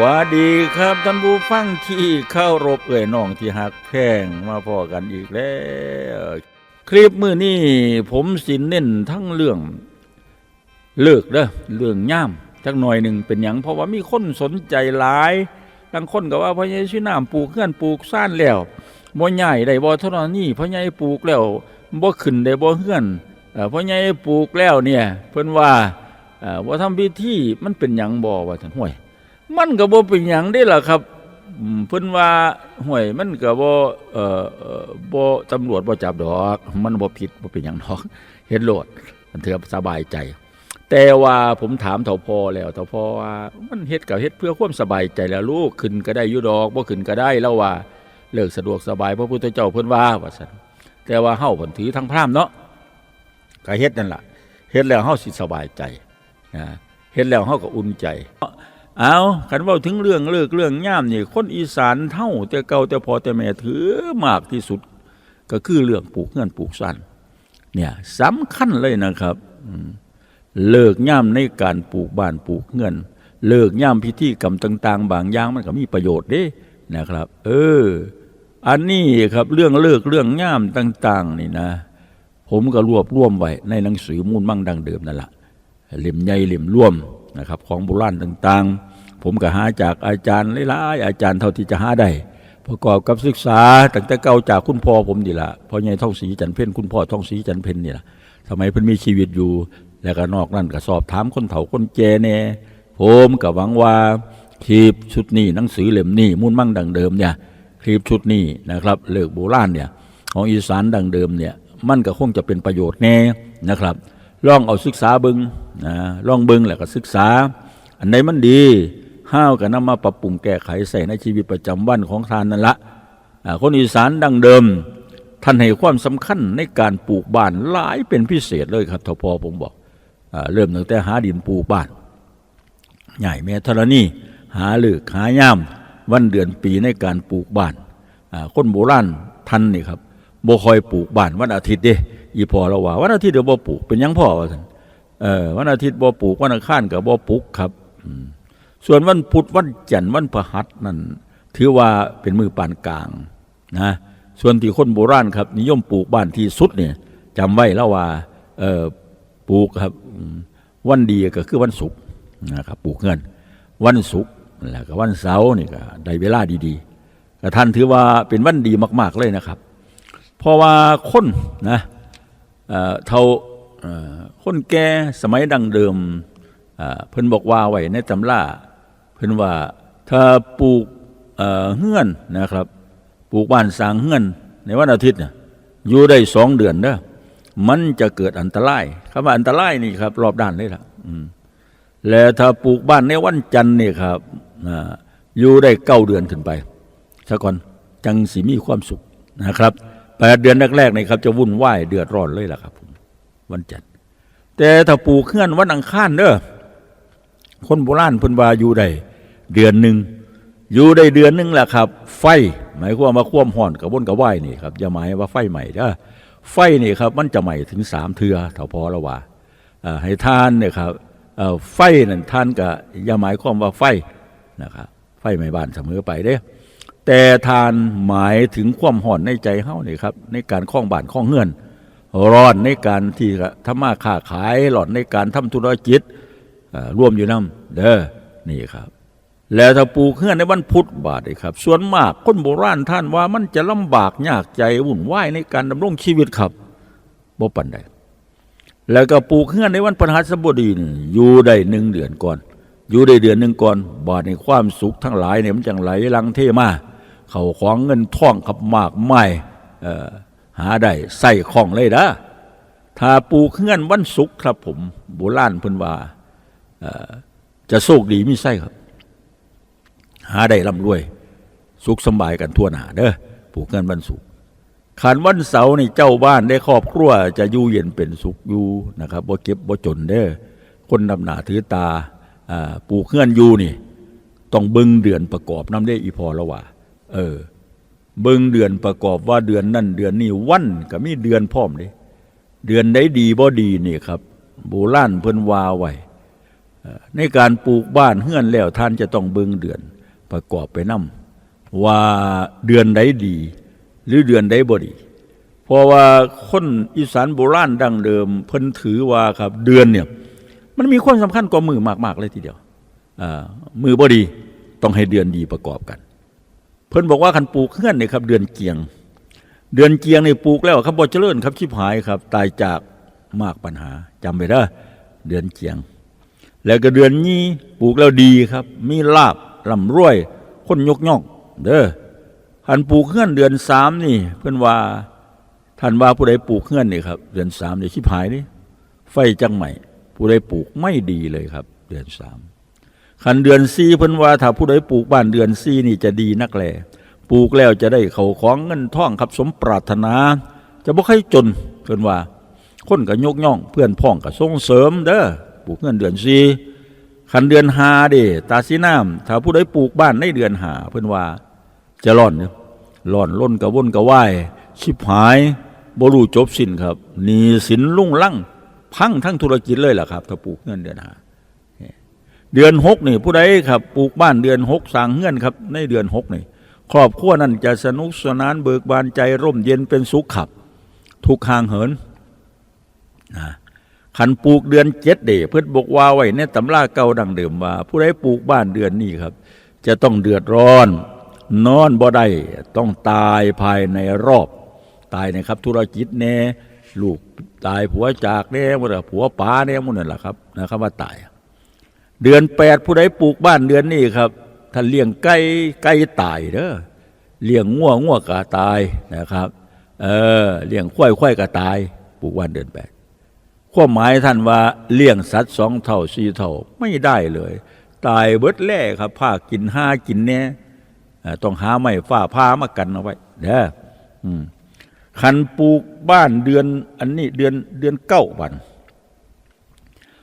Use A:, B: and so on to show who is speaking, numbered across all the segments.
A: วัสดีครับท่านผู้ฟังที่เข้ารบเอ่ยน้องที่หักแพงมาพอกันอีกแล้ว คลิปมือนี้ผมสินเน้นทั้งเรื่อง เลิกเด้อเรื่องย่ามจักหน่อยหนึ่งเป็นหยังเพราะว่ามีคนสนใจหลายบางคนก็ว่าพ่อใหญ่ชื่อน้ำปลูกเฮือนปลูกซ่านแล้วบ่ใหญ่ได้บ่เท่านี้พ่อใหญ่ปลูกแล้วบ่ขึ้นได้บ่เฮือนพ่อใหญ่ปลูกแล้วเนี่ยเพิ่นว่าเอ่อบ่ทำพิธีมันเป็นหยังบ่ว่าท่านห้วย มันก็บ่เป็นหยังได้ล่ะครับเพิ่นว่าห่วยมันก็บ่เอ่อบ่ตำรวจบ่จับดอก มันบ่ผิดบ่เป็นหยังดอกเฮ็ดโลดมันถือสบายใจ แต่ว่าผมถามเฒ่าพอแล้วเฒ่าพอว่ามันเฮ็ดก็เฮ็ดเพื่อความสบายใจแล้วลูกขึ้นก็ได้อยู่ดอกบ่ขึ้นก็ได้แล้วว่าเลิกสะดวกสบายพระพุทธเจ้าเพิ่นว่าว่าซั่นแต่ว่าเฮาเพิ่นถือทางพราหมณ์เนาะก็เฮ็ดนั่นล่ะเฮ็ดแล้วเฮาสิสบายใจนะเฮ็ดแล้วเฮาก็อุ่นใจ เอาคันเว่าถึงเรื่องเลิกเรื่องย่ามนี่คนอีสานเท่าแต่เก่าแต่พอแต่แม่ถือมากที่สุด ก็คือเรื่องปลูกเงื่อนปลูกสันเนี่ยสำคัญเลยนะครับเลิกย่ามในการปลูกบ้านปลูกเงื่อนเลิกย่ามพิธีกรรมต่าง ๆ บางอย่างมันก็มีประโยชน์เด้นะครับ เออ อันนี้ครับเรื่องเลิกเรื่องย่ามต่าง ๆ นี่นะ ผมก็รวบรวมไว้ในหนังสือมูลมั่งดังเดิมนั่นแหละเล่มใหญ่เล่มร่วมนะครับของโบราณต่าง ๆ ผมก็หาจากอาจารย์หลายๆอาจารย์เท่าที่จะหาได้ประกอบกับศึกษาตั้งแต่เก่าจากคุณพ่อผมนี่ละพ่อใหญ่ท่องศรีจันเพ็ญคุณพ่อท่องศรีจันเพ็ญนี่ละสมัยเพิ่นมีชีวิตอยู่ แล้วก็นอกนั้นก็สอบถามคนเฒ่าคนแก่แน่ผมก็หวังว่าคลิปชุดนี้หนังสือเล่มนี้มุ่นมั่งดังเดิมเนี่ยคลิปชุดนี้นะครับเลิกโบราณเนี่ยของอีสานดังเดิมเนี่ยมันก็คงจะเป็นประโยชน์แน่นะครับลองเอาศึกษาเบิงนะลองเบิงแล้วก็ศึกษา อันไหนมันดี ห้าวก็นำมาปรับปรุงแก้ไขใส่ในชีวิตประจำวันของทานนั่นละคนอีสานดังเดิม ท่านให้ความสำคัญในการปลูกบ้านหลายเป็นพิเศษเลยครับทพอผมบอกอเริ่มตั้งแต่หาดินปลูกบ้าน ใหญ่แม่ธรณีหาเลือกหาย่ามวันเดือนปีในการปลูกบ้านคนโบราณท่านนี่ครับบ่คอยปลูกบ้านวันอาทิตย์เด้อีพอเราว่าวันอาทิตย์เดี๋ยวบ่ปลูกเป็นยังพ่อว่าซั่นเออวันอาทิตย์บ่ปลูกวันอังคารก็บ่ปลูกครับอื ส่วนวันพุธวันจันทร์วันพฤหัสนั่นถือว่าเป็นมือปานกลางนะส่วนที่คนโบราณครับ นิยมปลูกบ้านที่สุดเนี่ยจำไว้แล้วว่าปลูกครับวันดีก็คือวันศุกร์นะครับปลูกเงิน วันศุกร์แล้วก็วันเสาร์นี่ก็ได้เวลาดีๆก็ท่านถือว่าเป็นวันดีมาก ๆเลยนะครับ เพราะว่าคนนะเท่าคนแก่สมัยดังเดิมเอ่อเพิ่นบอกว่าไว้ในตำรา เพิ่นว่าถ้าปลูกเฮือนนะครับปลูกบ้านสร้างเฮือน ในวันอาทิตย์น่ะอยู่ได้สองเดือนเด้อมันจะเกิดอันตรายคำว่าอันตรายนี่ครับ รอบด้านเลยล่ะแล้วถ้าปลูกบ้านในวันจันทร์นี่ครับอยู่ได้เก้าเดือนขึ้นไปซะก่อนจังสีมีความสุขนะครับแปดเดือนแรกๆนี่ครับจะวุ่นวายเดือดร้อนเลยล่ะครับวันจันทร์แต่ถ้าปลูกเคลื่อนวันอังคารเด้อ คนโบราณเพิ่นว่าอยู่ได้เดือนหนึ่งอยู่ได้เดือนหนึ่งแหละครับ ไฟ หมายความว่าความห่อนกับวนกับไหวนี่ครับอย่าหมายว่าไฟใหม่เด้อไฟนี่ครับมันจะใหม่ถึงสามเทือเท่าพอละว่าให้ทานเนี่ยครับไฟนั่นท่านก็อย่าหมายความว่าไฟนะครับไฟไหม้บ้านเสมอไปเด้แต่ทานหมายถึงความห่อนในใจเฮานี่ครับในการคล้องบ้านคล้องเฮือนร้อนในการที่ทำมาค้าขายหลอนในการทำธุรกิจ ร่วมอยู่นํเด้อนี่ครับ แล้วถ้าปลูกเฮือนในวันพุธบาทเลยครับ ส่วนมากคนโบราณท่านว่ามันจะลำบากยากใจวุ่นวายในการดำรงชีวิตครับบ่ปันใดแล้วก็ปลูกเฮือนในวันพฤหัสบดีอยู่ได้หนึ่งเดือนก่อน อยู่ได้เดือนหนึ่งก่อน บาดในความสุขทั้งหลายเนี่ยมันจังไหลลังเทมาเขาของเงินท่องขับมากไม่เออหาได้ใส่ของเลยนะถ้าปลูกเฮือนวันศุกร์ครับผมโบราณเพิ่นว่า จะโชคดีมีไส้ครับ หาได้ร่ำรวย สุขสบายกันทั่วหน้าเด้อปลูกเฮือนวันศุกร์ขันวันเสาร์นี่เจ้าบ้านได้ครอบครัวจะอยู่เย็นเป็นสุขอยู่นะครับบ่เก็บบ่จนเด้อคนนำหนาถือตาอปลูกเคลื่อนอยู่นี่ ต้องเบิ่งเดือนประกอบน้ำได้อีพอแล้วว่า เออบิ่งเดือนประกอบว่าเดือนนั่นเดือนนี้วันก็มีเดือนพร้อมเด้เดือนใดดีบ่ดีนี่ครับโบราณเพิ่นวาไว้ ในการปลูกบ้านเฮือนแล้วท่านจะต้องเบิ่งเดือนประกอบไปนํว่าเดือนใดดี หรือเดือนใดบ่ดี เพราะว่าคนอีสานโบราณดั้งเดิม เพิ่นถือว่าครับเดือนเนี่ยมันมีความสำคัญกว่ามือมาก ๆ เลยทีเดียวอ่ามือบ่ดีต้องให้เดือนดีประกอบกัน เพิ่นบอกว่าคันปลูกเฮือนเนี่ยครับเดือนเกียง เดือนเกียงในปลูกแล้วครับบ่เจริญครับชิบหายครับ ตายจากมากปัญหาจำไว้เด้อเดือนเกียง แล้วก็เดือนนี้ปลูกแล้วดีครับ มีลาบร่ำรวย คนยกย่องเด้อหันปลูกเฮือนเดือนสามนี่ เพิ่อนว่าท่านว่าผู้ใดปลูกเฮือนนี่ครับ เดือนสามนี่ชิบหายนี่ไฟจังใหม่ ผู้ใดปลูกไม่ดีเลยครับ เดือนสามขันเดือนสี่เพิ่อนว่าถ้าผู้ใดปลูกบ้านเดือนสี่นี่จะดีนักแลปลูกแล้วจะได้เขาของเงินท่องครับ สมปรารถนา จะบ่ใครจนเพิ่อนว่า คนก็ยกย่อง เพื่อนพ้องก็ส่งเสริมเด้อ ปลูกเงินเดือนสี่ขันเดือนหาเดตาสีน้ำถ้าผู้ใดปลูกบ้านในเดือนหาเพิ่อนว่าจะร่อนเนี่ยร่อนล้นกระวนกระว่ายชิบหายบรูจบสิ้นครับหนีสินลุ่งลั่งพังทั้งธุรกิจเลยล่ะครับ ถ้าปลูกเงินเดือนหาเดือนหกนี่ผู้ใดครับปลูกบ้านเดือนหกสร้างเงื่อนครับ ในเดือนหกนี่ครอบครัวนั้นจะสนุกสนานเบิกบานใจร่มเย็นเป็นสุขขับ ทุกห่างเหินนะ ขันปลูกเดือนเจ็ดเดเพื่อนบอกว่าไว้ในตำราเก่าดังเดิมว่า ผู้ใดปลูกบ้านเดือนนี้ครับ จะต้องเดือดร้อน นอนบ่ได้ต้องตายภายในรอบ ตายนะครับ ธุรกิจแน่ลูกตายผัวจากแน่หมดอะผัวป๋าแน่หมดนั่นแหละครับนะครับว่าตาย เดือนแปดผู้ใดปลูกบ้านเดือนนี้ครับท่านเลี้ยงไก่ไก่ตายเด้อเลี้ยงงัวงัวก็ตายนะครับ เออเลี้ยงควายควายก็ตาย ปลูกบ้านเดือนแปด ความหมายท่านว่าเลี้ยงสัตว์สองเท่าสี่เท่าไม่ได้เลย ตายเบิดแล่ครับผ้ากินห้ากินแน่เอ่อต้องหาไม้ฝ้าผ้ามากันเอาไว้เด้ออืมคันปลูกบ้านเดือนอันนี้เดือนเดือนเก้าวัน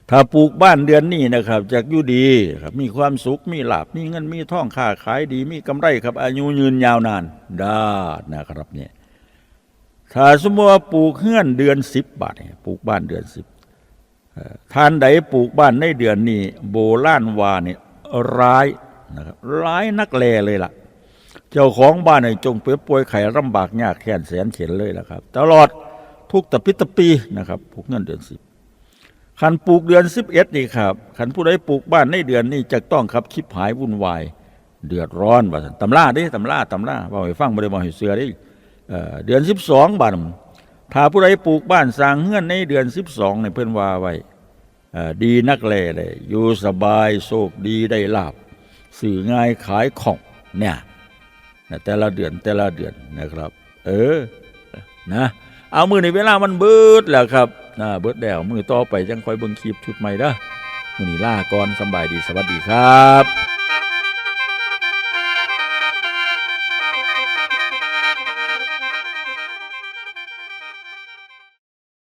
A: ถ้าปลูกบ้านเดือนนี้นะครับจากอยู่ดีครับ มีความสุขมีลาบมีเงินมีท่องค้าขายดี มีกำไรครับ อายุยืนยาวนานได้นะครับเนี่ย ถ้าสมมติว่าปลูกเฮือนเดือนสิบบาทเนี่ยปลูกบ้านเดือนสิบทานใดปลูกบ้านในเดือนนี้โบล้านวาเนี่ยร้ายนะครับร้ายนักแลเลยล่ะ เจ้าของบ้านเนี่ยจงเปื้อป่วยไข้ลำบากยากแค้นแสนเข็นเลยล่ะครับ ตลอดทุกตะปิตะปีนะครับปลูกเงินเดือนสิบขันปลูกเดือนสิบเอ็ดนี่ครับขันผู้ใดปลูกบ้านในเดือนนี้จะต้องครับคิบหายวุ่นวาย เดือดร้อนว่าตำราด้ตำราตำราว่าให้ฟังบ่ได้บ่ให้เสือด้ เดือนสิบสองบาทถ้าผู้ใดปลูกบ้านสร้างเฮือนในเดือนสิบสองในเพื่อนว่าไว้เอ่อดีนักแลเลยอยู่สบายโชคดีได้ลาบสื่อง่ายขายของเนี่ยแต่ละเดือนแต่ละเดือนนะครับ เออนะเอามือในเวลามันเบิดแล้วครับนะเบิดแล้วมือต่อไปจังคอยเบิ่งคลิปชุดใหม่เด้อมือนี้ล่าก่อนสบายดีสวัสดีครับ